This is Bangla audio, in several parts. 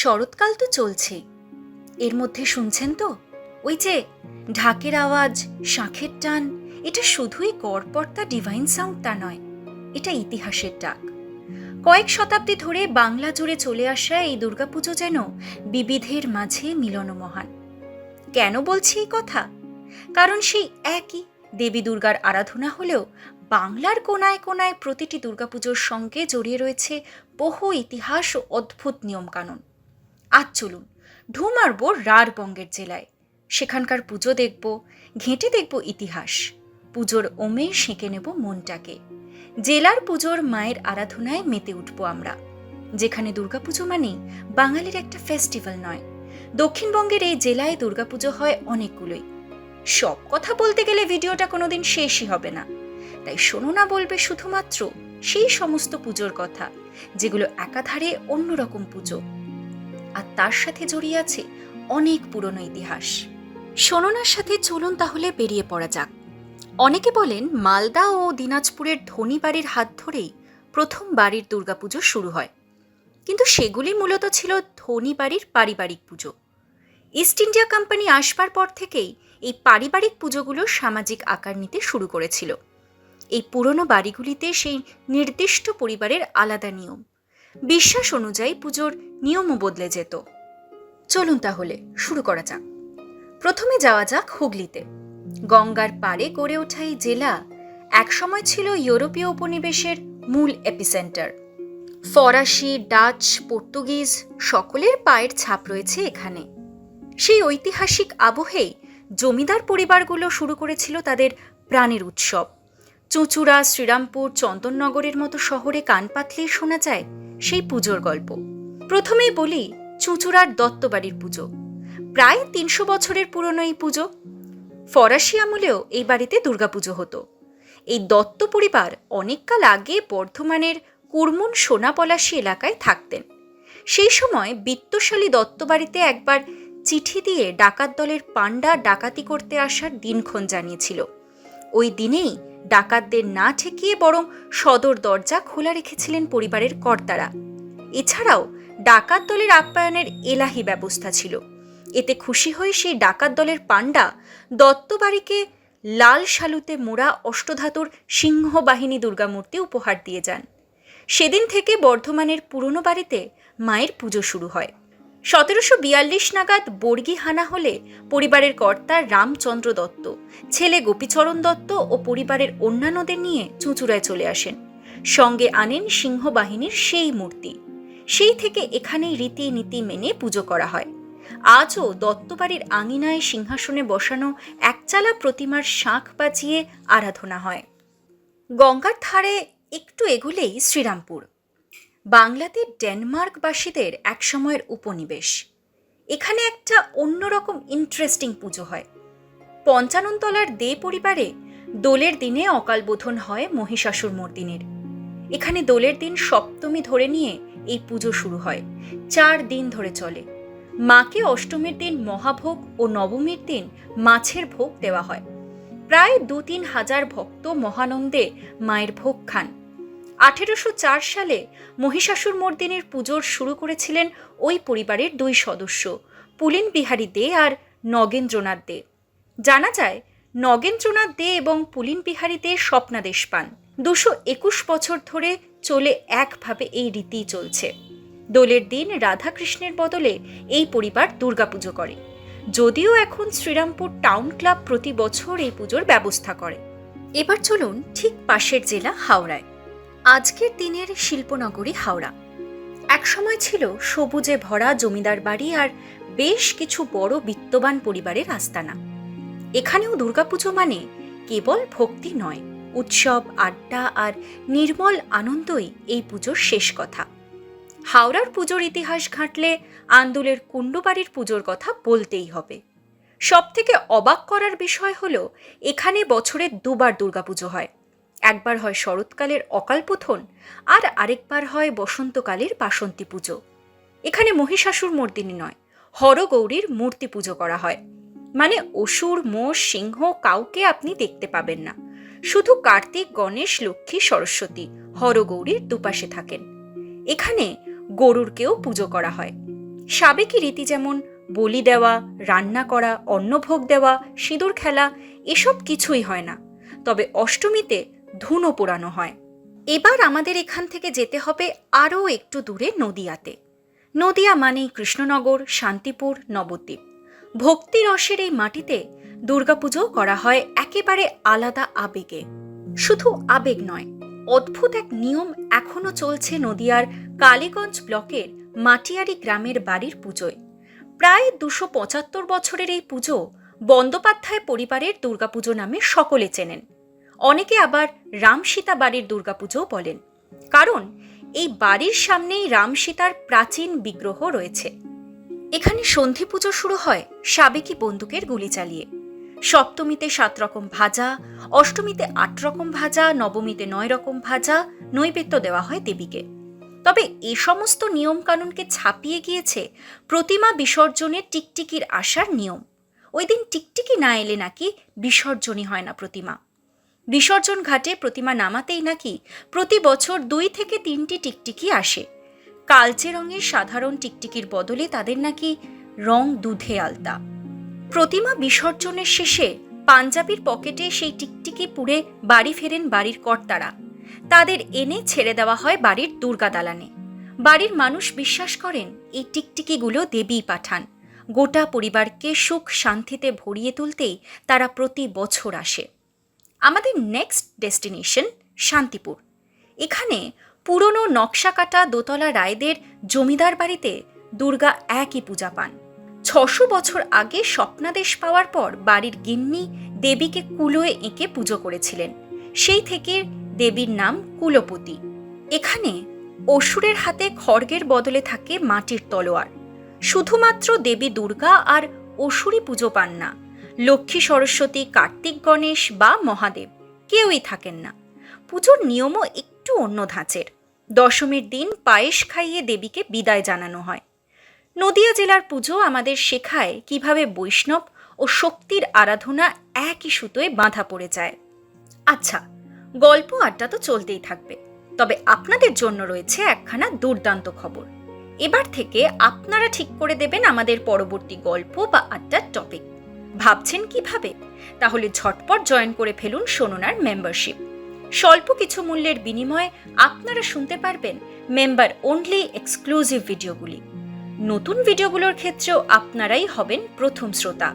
শরৎকাল তো চলছে। এর মধ্যে শুনছেন তো? ওই যে ঢাকের আওয়াজ, শাঁখের টান, এটা শুধুই গড়পর্তা ডিভাইন সাউন্ড তা নয়, এটা ইতিহাসের ডাক। কয়েক শতাব্দী ধরে বাংলা জুড়ে চলে আসা এই দুর্গাপুজো যেন বিবিধের মাঝে মিলন মহান কেন বলছি এই কথা? কারণ সেই একই দেবী দুর্গার আরাধনা হলেও বাংলার কোনায় কোনায় প্রতিটি দুর্গাপুজোর সঙ্গে জড়িয়ে রয়েছে বহু ইতিহাস ও অদ্ভুত নিয়মকানুন। আজ চলুন, ঢু মারব রারবঙ্গের জেলায়। সেখানকার পুজো দেখব, ঘেঁটে দেখব ইতিহাস। পুজোর ওমে সেঁকে নেব মনটাকে। জেলার পুজোর মায়ের আরাধনায় মেতে উঠব আমরা। যেখানে দুর্গাপুজো মানে বাঙালির একটা ফেস্টিভ্যাল নয়। দক্ষিণবঙ্গের এই জেলায় দুর্গাপুজো হয় অনেকগুলোই। সব কথা বলতে গেলে ভিডিওটা কোনোদিন শেষই হবে না। তাই শোনো না বলবে শুধুমাত্র সেই সমস্ত পুজোর কথা, যেগুলো একাধারে অন্যরকম পুজো। আর তার সাথে জড়িয়ে আছে অনেক পুরনো ইতিহাস। শোনোনার সাথে চলুন তাহলে বেরিয়ে পড়া যাক। অনেকে বলেন মালদা ও দিনাজপুরের ধনী বাড়ির হাত ধরেই প্রথম বাড়ির দুর্গাপুজো শুরু হয়। কিন্তু সেগুলি মূলত ছিল ধনী বাড়ির পারিবারিক পুজো। ইস্ট ইন্ডিয়া কোম্পানি আসবার পর থেকেই এই পারিবারিক পুজোগুলো সামাজিক আকার নিতে শুরু করেছিল। এই পুরনো বাড়িগুলিতে সেই নির্দিষ্ট পরিবারের আলাদা নিয়ম। বিশ্বাস অনুযায়ী পুজোর নিয়মও বদলে যেত। চলুন তাহলে, শুরু করা যাক। প্রথমে যাওয়া যাক হুগলিতে। গঙ্গার পাড়ে গড়ে ওঠা এই জেলা একসময় ছিল ইউরোপীয় উপনিবেশের মূল এপিসেন্টার। ফরাসি, ডাচ, পর্তুগিজ সকলের পায়ের ছাপ রয়েছে এখানে। সেই ঐতিহাসিক আবহেই জমিদার পরিবারগুলো শুরু করেছিল তাদের প্রাণের উৎসব। চুঁচুড়া, শ্রীরামপুর, চন্দননগরের মতো শহরে কান পাতলেই শোনা যায় সেই পুজোর গল্প। প্রথমেই বলি চুঁচুড়ার দত্তবাড়ির পুজো। প্রায় তিনশো বছরের পুরনো এই পুজো। ফরাসি আমলেও এই বাড়িতে দুর্গাপুজো হতো। এই দত্ত পরিবার অনেককাল আগে বর্ধমানের কুরমুন সোনাপলাশি এলাকায় থাকতেন। সেই সময় বিত্তশালী দত্ত বাড়িতে একবার চিঠি দিয়ে ডাকাত দলের পাণ্ডা ডাকাতি করতে আসার দিনক্ষণ জানিয়েছিল। ওই দিনেই ডাকাতদের না ঠেকিয়ে বরং সদর দরজা খোলা রেখেছিলেন পরিবারের কর্তারা। এছাড়াও ডাকাত দলের আপ্যায়নের এলাহি ব্যবস্থা ছিল। এতে খুশি হয়ে সেই ডাকাত দলের পাণ্ডা দত্তবাড়িকে লাল শালুতে মোড়া অষ্টধাতুর সিংহ বাহিনী দুর্গামূর্তি উপহার দিয়ে যান। সেদিন থেকে বর্ধমানের পুরনো বাড়িতে মায়ের পুজো শুরু হয়। সতেরোশো বিয়াল্লিশ নাগাদ বর্গি হানা হলে পরিবারের কর্তা রামচন্দ্র দত্ত, ছেলে গোপীচরণ দত্ত ও পরিবারের অন্যান্যদের নিয়ে চুঁচুড়ায় চলে আসেন। সঙ্গে আনেন সিংহ বাহিনীর সেই মূর্তি। সেই থেকে এখানেই রীতিনীতি মেনে পুজো করা হয়। আজও দত্তবাড়ির আঙিনায় সিংহাসনে বসানো একচালা প্রতিমার শাঁখ বাজিয়ে আরাধনা হয়। গঙ্গার ধারে একটু এগুলেই শ্রীরামপুর। বাংলাতে ডেনমার্কবাসীদের একসময়ের উপনিবেশ। এখানে একটা অন্যরকম ইন্টারেস্টিং পুজো হয়। পঞ্চাননতলার দে পরিবারে দোলের দিনে অকালবোধন হয় মহিষাসুর মর্দিনের। এখানে দোলের দিন সপ্তমী ধরে নিয়ে এই পুজো শুরু হয়। চার দিন ধরে চলে। মাকে অষ্টমীর দিন মহাভোগ ও নবমীর দিন মাছের ভোগ দেওয়া হয়। প্রায় দু তিন হাজার ভক্ত মহানন্দে মায়ের ভোগ খান। আঠেরোশো চার সালে মহিষাসুর মর্দিনীর পুজোর শুরু করেছিলেন ওই পরিবারের দুই সদস্য, পুলিন বিহারী দে আর নগেন্দ্রনাথ দে। জানা যায়, নগেন্দ্রনাথ দে এবং পুলিন বিহারী দে স্বপ্নাদেশ পান। দুশো একুশ বছর ধরে চলে একভাবে এই রীতি চলছে। দোলের দিন রাধাকৃষ্ণের বদলে এই পরিবার দুর্গাপুজো করে। যদিও এখন শ্রীরামপুর টাউন ক্লাব প্রতি বছর এই পুজোর ব্যবস্থা করে। এবার চলুন ঠিক পাশের জেলা হাওড়ায়। আজকের দিনের শিল্পনগরী হাওড়া। একসময় ছিল সবুজে ভরা জমিদার বাড়ি আর বেশ কিছু বড় বিত্তবান পরিবারের আস্তানা। এখানেও দুর্গাপুজো মানে কেবল ভক্তি নয়, উৎসব, আড্ডা আর নির্মল আনন্দই এই পুজোর শেষ কথা। হাওড়ার পুজোর ইতিহাস ঘাঁটলে আন্দোলের কুণ্ডবাড়ির পুজোর কথা বলতেই হবে। সবথেকে অবাক করার বিষয় হলো, এখানে বছরে দুবার দুর্গাপুজো হয়। একবার হয় শরৎকালের অকালপথন, আর আরেকবার হয় বসন্তকালের বাসন্তী পুজো। এখানে মহিষাসুর মর্দিনী নয়, হরগৌরীর মূর্তি পুজো করা হয়। মানে অসুর, মোষ, সিংহ কাউকে আপনি দেখতে পাবেন না। শুধু কার্তিক, গণেশ, লক্ষ্মী, সরস্বতী হরগৌরীর দুপাশে থাকেন। এখানে গরুরকেও পুজো করা হয়। সাবেকি রীতি যেমন বলি দেওয়া, রান্না করা, অন্নভোগ দেওয়া, সিঁদুর খেলা, এসব কিছুই হয় না। তবে অষ্টমীতে ধুনো পোড়ানো হয়। এবার আমাদের এখান থেকে যেতে হবে আরও একটু দূরে নদিয়াতে। নদিয়া মানেই কৃষ্ণনগর, শান্তিপুর, নবদ্বীপ। ভক্তিরসের এই মাটিতে দুর্গাপুজো করা হয় একেবারে আলাদা আবেগে। শুধু আবেগ নয়, অদ্ভুত এক নিয়ম এখনও চলছে নদিয়ার কালীগঞ্জ ব্লকের মাটিয়ারি গ্রামের বাড়ির পুজোয়। প্রায় দুশো পঁচাত্তর বছরের এই পুজো বন্দ্যোপাধ্যায় পরিবারের দুর্গাপুজো নামে সকলে চেনেন। অনেকে আবার রাম সীতা বাড়ির দুর্গাপুজোও বলেন। কারণ এই বাড়ির সামনেই রাম সীতার প্রাচীন বিগ্রহ রয়েছে। এখানে সন্ধি পুজো শুরু হয় সাবেকি বন্দুকের গুলি চালিয়ে। সপ্তমীতে সাত রকম ভাজা, অষ্টমীতে আট রকম ভাজা, নবমীতে নয় রকম ভাজা নৈবেদ্য দেওয়া হয় দেবীকে। তবে এ সমস্ত নিয়মকানুনকে ছাপিয়ে গিয়েছে প্রতিমা বিসর্জনে টিকটিকির আসার নিয়ম। ওই দিন টিকটিকি না এলে নাকি বিসর্জনই হয় না প্রতিমা। বিসর্জন ঘাটে প্রতিমা নামাতেই নাকি প্রতি বছর দুই থেকে তিনটি টিকটিকি আসে। কালচে রঙের সাধারণ টিকটিকির বদলে তাদের নাকি রং দুধে আলতা। প্রতিমা বিসর্জনের শেষে পাঞ্জাবির পকেটে সেই টিকটিকি পুড়ে বাড়ি ফেরেন বাড়ির কর্তারা। তাদের এনে ছেড়ে দেওয়া হয় বাড়ির দুর্গা দালানে। বাড়ির মানুষ বিশ্বাস করেন, এই টিকটিকিগুলো দেবী পাঠান। গোটা পরিবারকে সুখ শান্তিতে ভরিয়ে তুলতেই তারা প্রতি বছর আসে। আমাদের নেক্সট ডেস্টিনেশন শান্তিপুর। এখানে পুরনো নকশা কাটা দোতলা রায়দের জমিদার বাড়িতে দুর্গা একই পূজা পান। ছশো বছর আগে স্বপ্নাদেশ পাওয়ার পর বাড়ির গিন্নি দেবীকে কুলোয় এঁকে পুজো করেছিলেন। সেই থেকে দেবীর নাম কুলপতি। এখানে অসুরের হাতে খড়গের বদলে থাকে মাটির তলোয়ার। শুধুমাত্র দেবী দুর্গা আর অসুরই পুজো পান না লক্ষ্মী সরস্বতী, কার্তিক গণেশ বা মহাদেব। কেউই থাকেন না। পুজোর নিয়মও একটু অন্য ধাঁচের। দশমীর দিন পায়েস খাইয়ে দেবীকে বিদায় জানানো হয়। নদিয়া জেলার পুজো আমাদের শেখায় কীভাবে বৈষ্ণব ও শক্তির আরাধনা একই সুতোয় বাঁধা পড়ে যায়। আচ্ছা গল্প আড্ডা তো চলতেই থাকবে। তবে আপনাদের জন্য রয়েছে একখানা দুর্দান্ত খবর। এবার থেকে আপনারা ঠিক করে দেবেন আমাদের পরবর্তী গল্প বা আড্ডার টপিক। ভাবছেন কীভাবে? তাহলে ঝটপট জয়েন করে ফেলুন সোননার মেম্বারশিপ স্বল্প কিছু মূল্যের বিনিময়ে আপনারা শুনতে পারবেন মেম্বার অনলি এক্সক্লুসিভ ভিডিওগুলি নতুন ভিডিওগুলোর ক্ষেত্রেও আপনারাই হবেন প্রথম শ্রোতা।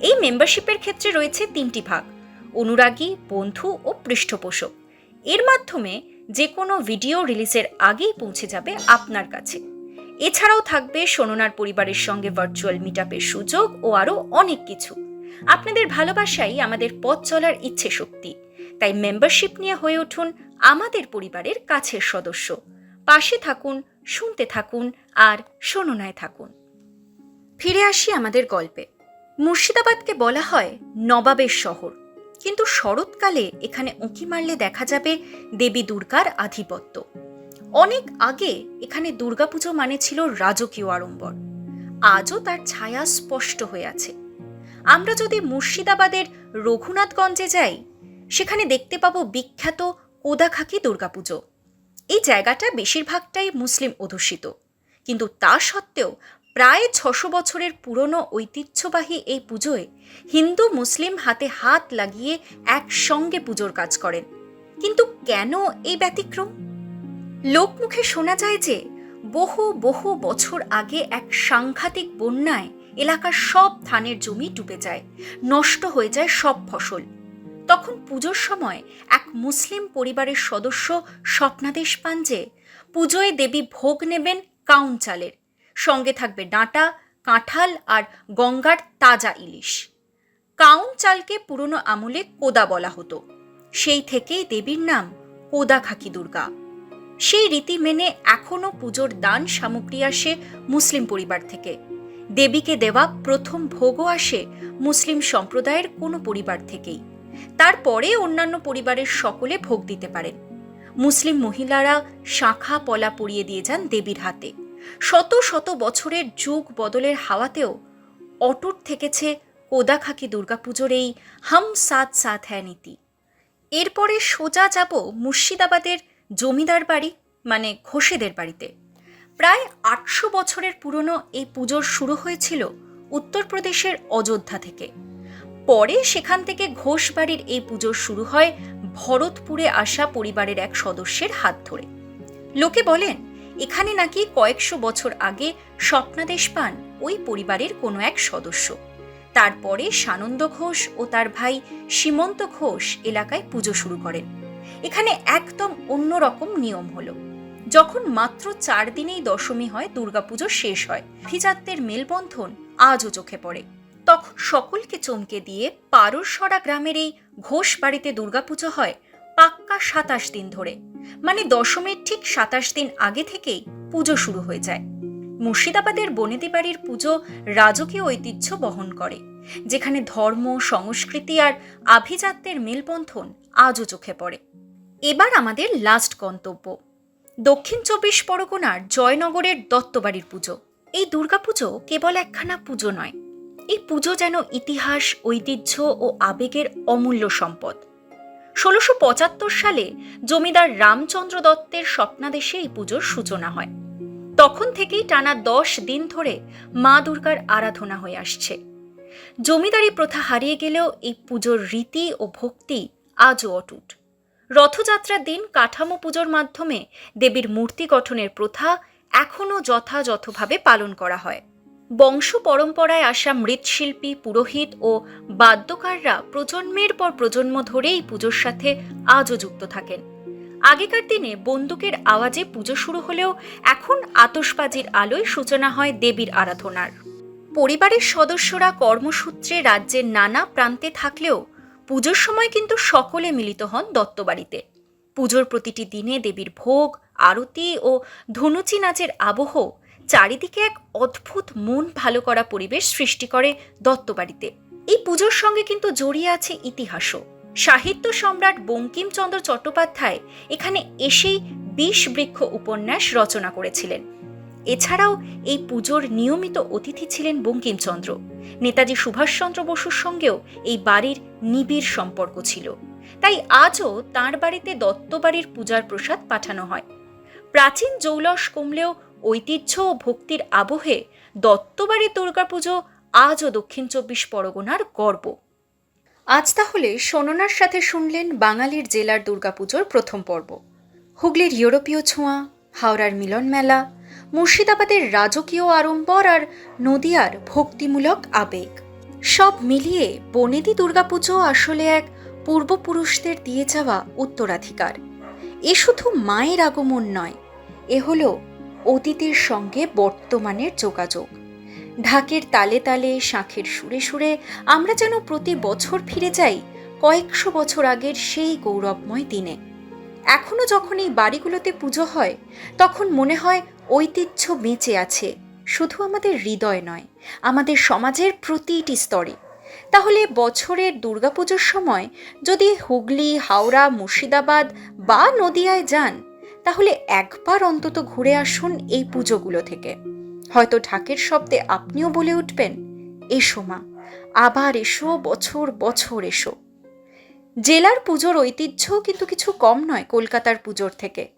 এই মেম্বারশিপের ক্ষেত্রে রয়েছে তিনটি ভাগ, অনুরাগী, বন্ধু ও পৃষ্ঠপোষক। এর মাধ্যমে যে কোনো ভিডিও রিলিজের আগেই পৌঁছে যাবে আপনার কাছে। এছাড়াও থাকবে সোননার পরিবারের সঙ্গে ভার্চুয়াল মিটআপের সুযোগ ও আরও অনেক কিছু। আপনাদের ভালোবাসাই আমাদের পথ চলার ইচ্ছে শক্তি। তাই মেম্বারশিপ নিয়ে হয়ে উঠুন আমাদের পরিবারের কাছের সদস্য। পাশে থাকুন, শুনতে থাকুন আর শোননায় থাকুন। ফিরে আসি আমাদের গল্পে। মুর্শিদাবাদকে বলা হয় নবাবের শহর। কিন্তু শরৎকালে এখানে উঁকি মারলে দেখা যাবে দেবী দুর্গার আধিপত্য। অনেক আগে এখানে দুর্গাপুজো মানে ছিল রাজকীয় আড়ম্বর। আজও তার ছায়া স্পষ্ট হয়ে আছে। আমরা যদি মুর্শিদাবাদের রঘুনাথগঞ্জে যাই, সেখানে দেখতে পাবো বিখ্যাত কোদাখাকি দুর্গাপুজো। এই জায়গাটা বেশিরভাগটাই মুসলিম অধ্যুষিত। কিন্তু তা সত্ত্বেও প্রায় ছশো বছরের পুরনো ঐতিহ্যবাহী এই পুজোয় হিন্দু মুসলিম হাতে হাত লাগিয়ে একসঙ্গে পুজোর কাজ করেন। কিন্তু কেন এই ব্যতিক্রম? লোকমুখে শোনা যায় যে, বহু বহু বছর আগে এক সাংঘাতিক বন্যায় এলাকার সব ধানের জমি ডুবে যায়, নষ্ট হয়ে যায় সব ফসল। তখন পুজোর সময় এক মুসলিম পরিবারের সদস্য স্বপ্নাদেশ পান যে, পুজোয় দেবী ভোগ নেবেন কাউন চালের, সঙ্গে থাকবে ডাঁটা, কাঁঠাল আর গঙ্গার তাজা ইলিশ। কাউন চালকে পুরনো আমলে কোদা বলা হতো। সেই থেকেই দেবীর নাম কোদা খাকি দুর্গা। সেই রীতি মেনে এখনও পুজোর দান সামগ্রী আসে মুসলিম পরিবার থেকে। দেবীকে দেওয়া প্রথম ভোগও আসে মুসলিম সম্প্রদায়ের কোনো পরিবার থেকেই। তারপরে অন্যান্য পরিবারের সকলে ভোগ দিতে পারেন। মুসলিম মহিলারা শাখা পলা পরিয়ে দিয়ে যান দেবীর হাতে। শত শত বছরের যুগ বদলের হাওয়াতেও অটুট থেকেছে কোদাখাকি দুর্গাপুজোর এই হাম সাত সাত হ্যাঁ নীতি। এরপরে সোজা যাব মুর্শিদাবাদের জমিদার বাড়ি মানে ঘোষেদের বাড়িতে। প্রায় আটশো বছরের পুরনো এই পুজোর শুরু হয়েছিল উত্তরপ্রদেশের অযোধ্যা থেকে। পরে সেখান থেকে ঘোষ বাড়ির এই পুজোর শুরু হয় ভরতপুরে আসা পরিবারের এক সদস্যের হাত ধরে। লোকে বলেন, এখানে নাকি কয়েকশো বছর আগে স্বপ্নাদেশ পান ওই পরিবারের কোনো এক সদস্য। তারপরে সানন্দ ঘোষ ও তার ভাই সীমন্ত ঘোষ এলাকায় পুজো শুরু করেন। এখানে একদম অন্যরকম নিয়ম হলো। যখন মাত্র চার দিনেই দশমী হয়, দুর্গাপুজো শেষ হয়, অভিজাতদের মেলবন্ধন আজও চোখে পড়ে। তখন সকলকে চমকে দিয়ে পারসরা গ্রামের এই ঘোষ বাড়িতে দুর্গাপুজো হয় পাক্কা সাতাশ দিন ধরে। মানে দশমীর ঠিক সাতাশ দিন আগে থেকেই পুজো শুরু হয়ে যায়। মুর্শিদাবাদের বনেদি বাড়ির পুজো রাজকীয় ঐতিহ্য বহন করে, যেখানে ধর্ম, সংস্কৃতি আর আভিজাত্যের মেলবন্ধন আজও চোখে পড়ে। এবার আমাদের লাস্ট গন্তব্য। দক্ষিণ চব্বিশ পরগনার জয়নগরের দত্তবাড়ির পুজো। এই দুর্গাপুজো কেবল একখানা পুজো নয়, এই পুজো যেন ইতিহাস, ঐতিহ্য ও আবেগের অমূল্য সম্পদ। ষোলোশো পঁচাত্তর সালে জমিদার রামচন্দ্র দত্তের স্বপ্নাদেশে এই পুজোর সূচনা হয়। তখন থেকেই টানা দশ দিন ধরে মা দুর্গার আরাধনা হয়ে আসছে। জমিদারি প্রথা হারিয়ে গেলেও এই পুজোর রীতি ও ভক্তি আজও অটুট। রথযাত্রার দিন কাঠামো পুজোর মাধ্যমে দেবীর মূর্তি গঠনের প্রথা এখনও যথাযথভাবে পালন করা হয়। বংশ পরম্পরায় আসা মৃৎশিল্পী, পুরোহিত ও বাদ্যকাররা প্রজন্মের পর প্রজন্ম ধরে এই পুজোর সাথে আজও যুক্ত থাকেন। আগেকার দিনে বন্দুকের আওয়াজে পুজো শুরু হলেও এখন আতসবাজির আলোয় সূচনা হয় দেবীর আরাধনার। পরিবারের সদস্যরা কর্মসূত্রে রাজ্যের নানা প্রান্তে থাকলেও পুজোর সময় কিন্তু সকলে মিলিত হন দত্তবাড়িতে। পুজোর প্রতিটি দিনে দেবীর ভোগ, আরতি ও ধনুচি নাচের আবহ চারিদিকে এক অদ্ভুত মন ভালো করা পরিবেশ সৃষ্টি করে দত্তবাড়িতে। এই পুজোর সঙ্গে কিন্তু জড়িয়ে আছে ইতিহাসও। সাহিত্য সম্রাট বঙ্কিমচন্দ্র চট্টোপাধ্যায় এখানে এসেই বিষ বৃক্ষ উপন্যাস রচনা করেছিলেন। এছাড়াও এই পুজোর নিয়মিত অতিথি ছিলেন বঙ্কিমচন্দ্র। নেতাজি সুভাষচন্দ্র বসুর সঙ্গেও এই বাড়ির নিবিড় সম্পর্ক ছিল। তাই আজও তাঁর বাড়িতে দত্তবাড়ির পূজার প্রসাদ পাঠানো হয়। প্রাচীন জৌলস কমলেও ঐতিহ্য ও ভক্তির আবহে দত্তবাড়ির দুর্গাপুজো আজও দক্ষিণ চব্বিশ পরগনার গর্ব। আজ তাহলে সোননার সাথে শুনলেন বাঙালির জেলার দুর্গাপুজোর প্রথম পর্ব। হুগলির ইউরোপীয় ছোঁয়া, হাওড়ার মিলন মেলা মুর্শিদাবাদের রাজকীয় আড়ম্বর আর নদিয়ার ভক্তিমূলক আবেগ। সব মিলিয়ে বনেদি দুর্গাপুজো আসলে এক পূর্বপুরুষদের দিয়ে যাওয়া উত্তরাধিকার। এ শুধু মায়ের আগমন নয়, এ হল অতীতের সঙ্গে বর্তমানের যোগাযোগ। ঢাকের তালে তালে, শাঁখের সুরে সুরে আমরা যেন প্রতি বছর ফিরে যাই কয়েকশো বছর আগের সেই গৌরবময় দিনে। এখনও যখন এই বাড়িগুলোতে পুজো হয়, তখন মনে হয় ঐতিহ্য বেঁচে আছে, শুধু আমাদের হৃদয় নয়, আমাদের সমাজের প্রতিটি স্তরে। তাহলে বছরের দুর্গাপুজোর সময় যদি হুগলি, হাওড়া, মুর্শিদাবাদ বা নদিয়ায় যান, তাহলে একবার অন্তত ঘুরে আসুন এই পুজোগুলো থেকে। হয়তো ঢাকের শব্দে আপনিও বলে উঠবেন, এসো মা, আবার এসো, বছর বছর এসো। জেলার পুজোর ঐতিহ্য কিন্তু কিছু কম নয় কলকাতার পুজোর থেকে।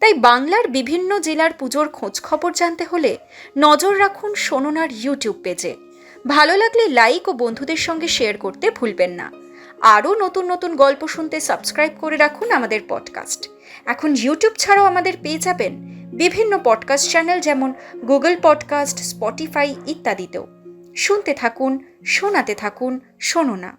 তাই বাংলার বিভিন্ন জেলার পুজোর খোঁজ খবর জানতে হলে নজর রাখুন সোননার ইউটিউব পেজে। ভালো লাগলে লাইক ও বন্ধুদের সঙ্গে শেয়ার করতে ভুলবেন না। আরও নতুন নতুন গল্প শুনতে সাবস্ক্রাইব করে রাখুন আমাদের পডকাস্ট। এখন ইউটিউব ছাড়াও আমাদের পেয়ে যাবেন বিভিন্ন পডকাস্ট চ্যানেল যেমন গুগল পডকাস্ট, স্পটিফাই ইত্যাদিতেও। শুনতে থাকুন, শোনাতে থাকুন শোনো না